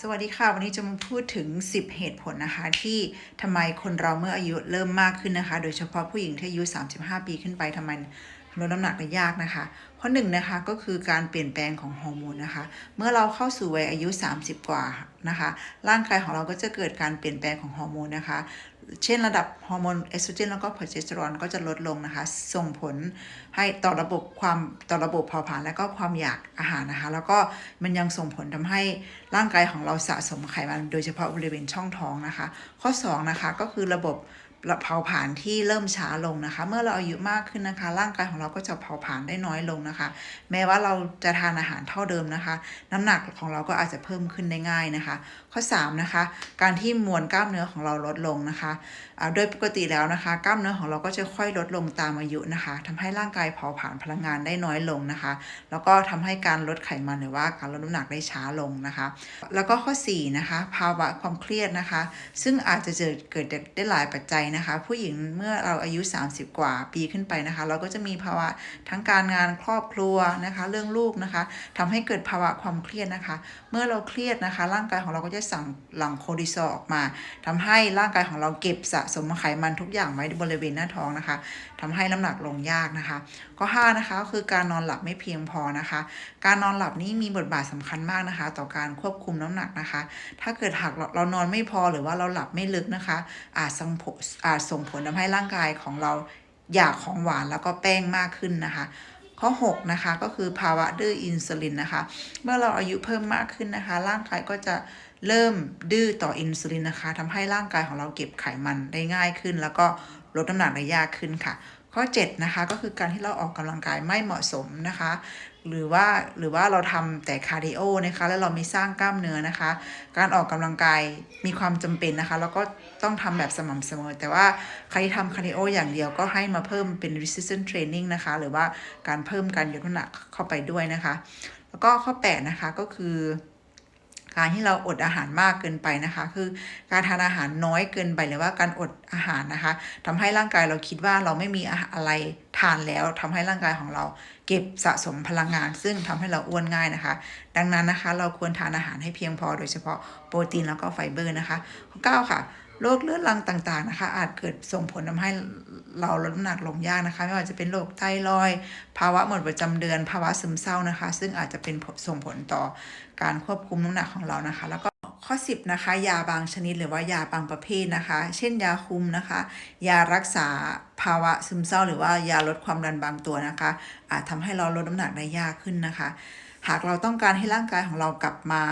สวัสดีค่ะ วันนี้จะมาพูดถึง 10 เหตุผลนะคะ ที่ทำไมคนเราเมื่ออายุเริ่มมากขึ้นนะคะ โดยเฉพาะผู้หญิงที่อายุ 35 ปีขึ้นไปทำไมลดน้ำหนักได้ยากนะคะ เพราะหนึ่งนะคะก็คือการเปลี่ยนแปลงของฮอร์โมนนะคะ เมื่อเราเข้าสู่วัยอายุ 30 กว่านะคะ ร่างกายของเราก็จะเกิดการเปลี่ยนแปลงของฮอร์โมนนะคะ เช่นระดับฮอร์โมนเอสโตรเจนแล้วก็โปรเจสเตอโรนก็จะลดลงนะคะ ส่งผลให้ต่อระบบความต่อระบบเผาผลาญและก็ความอยากอาหารนะคะ แล้วก็มันยังส่งผลทำให้ร่างกายของเราสะสมไขมันโดยเฉพาะบริเวณช่องท้องนะคะ ข้อ2นะคะก็คือระบบ เผาผลาญที่เริ่มช้าลงนะคะ เมื่อเราอายุมากขึ้นนะคะ ร่างกายของเราก็จะเผาผลาญได้น้อยลงนะคะ แม้ว่าเราจะทานอาหารเท่าเดิมนะคะ น้ำหนักของเราก็อาจจะเพิ่มขึ้นได้ง่ายนะคะ ข้อ3นะคะการที่มวลกล้ามเนื้อของเราลดลงนะคะโดยปกติแล้วนะคะ กล้ามเนื้อของเราก็จะค่อยลดลงตามอายุนะคะทำให้ร่างกายเผาผลาญพลังงานได้น้อยลงนะคะ แล้วก็ทำให้การลดไขมันหรือว่าการลดน้ำหนักได้ช้าลงนะคะ แล้วก็ข้อ4นะคะภาวะความเครียดนะคะ ซึ่งอาจจะเกิดเกิดได้หลายปัจจัยนะคะ ผู้หญิงเมื่อเราอายุ 30 กว่าปีขึ้นไปนะคะ เราก็จะมีภาวะทั้งการงานครอบครัวนะคะ เรื่องลูกนะคะทำให้เกิดภาวะความเครียดนะคะ เมื่อเราเครียดนะคะ ร่างกายของเราก็จะสั่งหลั่งโคอร์ติซอลออกมาทำให้ร่างกายของเราเก็บสะสมไขมันทุกอย่างไว้บริเวณหน้าท้องนะคะทำให้น้ำหนักลงยากนะคะข้อ5นะคะคือการนอนหลับไม่เพียงพอนะคะ การนอนหลับนี่มีบทบาทสำคัญมากนะคะ ต่อการควบคุมน้ำหนักนะคะ ถ้าเกิดหากเรานอนไม่พอหรือว่าเราหลับไม่ลึกนะคะ อาจส่งผลอาจส่งผลทำให้ร่างกายของเราอยากของหวานแล้วก็แป้งมากขึ้นนะคะ ข้อ 6 นะคะ ก็คือภาวะดื้ออินซูลินนะคะ เมื่อเราอายุเพิ่มมากขึ้นนะคะ ร่างกายก็จะเริ่มดื้อต่ออินซูลินนะคะทำให้ร่างกายของเราเก็บไขมันได้ง่ายขึ้น แล้วก็ลดน้ำหนักได้ยากขึ้นค่ะ ข้อ 7 นะคะ ก็คือการที่เราออกกำลังกายไม่เหมาะสมนะคะ หรือว่าหรือว่าเราทำแต่คาร์ดิโอนะคะ แล้วเราไม่สร้างกล้ามเนื้อนะคะ การออกกำลังกายมีความจำเป็นนะคะ แล้วก็ต้องทำแบบสม่ำเสมอ แต่ว่าใครทำคาร์ดิโออย่างเดียวก็ให้มาเพิ่มเป็น resistance training นะคะ หรือว่าการเพิ่มการยกน้ำหนักเข้าไปด้วยนะคะ แล้วก็ข้อ 8 นะคะก็คือ การที่เราอดอาหารมากเกินไปนะคะ คือการทานอาหารน้อยเกินไปหรือว่าการอดอาหารนะคะทำให้ร่างกายเราคิดว่าเราไม่มีอะไรทานแล้วทำให้ร่างกายของเราเก็บสะสมพลังงาน ซึ่งทำให้เราอ้วนง่ายนะคะ ดังนั้นนะคะ เราควรทานอาหารให้เพียงพอโดยเฉพาะโปรตีนแล้วก็ไฟเบอร์นะคะข้อ9ค่ะโรคเลือดรังต่างๆนะคะ อาจเกิดส่งผลทำให้เราลดน้ำหนักลงยากนะคะ ไม่ว่าจะเป็นโรคไทรอย ภาวะหมดประจำเดือน ภาวะซึมเศร้านะคะ ซึ่งอาจจะเป็นส่งผลต่อการควบคุมน้ำหนักของเรานะคะ แล้วก็ข้อ 10 นะคะ ยาบางชนิดหรือว่ายาบางประเภทนะคะ เช่นยาคุมนะคะ ยารักษาภาวะซึมเศร้า หรือว่ายาลดความดันบางตัวนะคะ อาจทำให้เราลดน้ำหนักได้ยากขึ้นนะคะ หากเราต้องการให้ร่างกายของเรากลับมา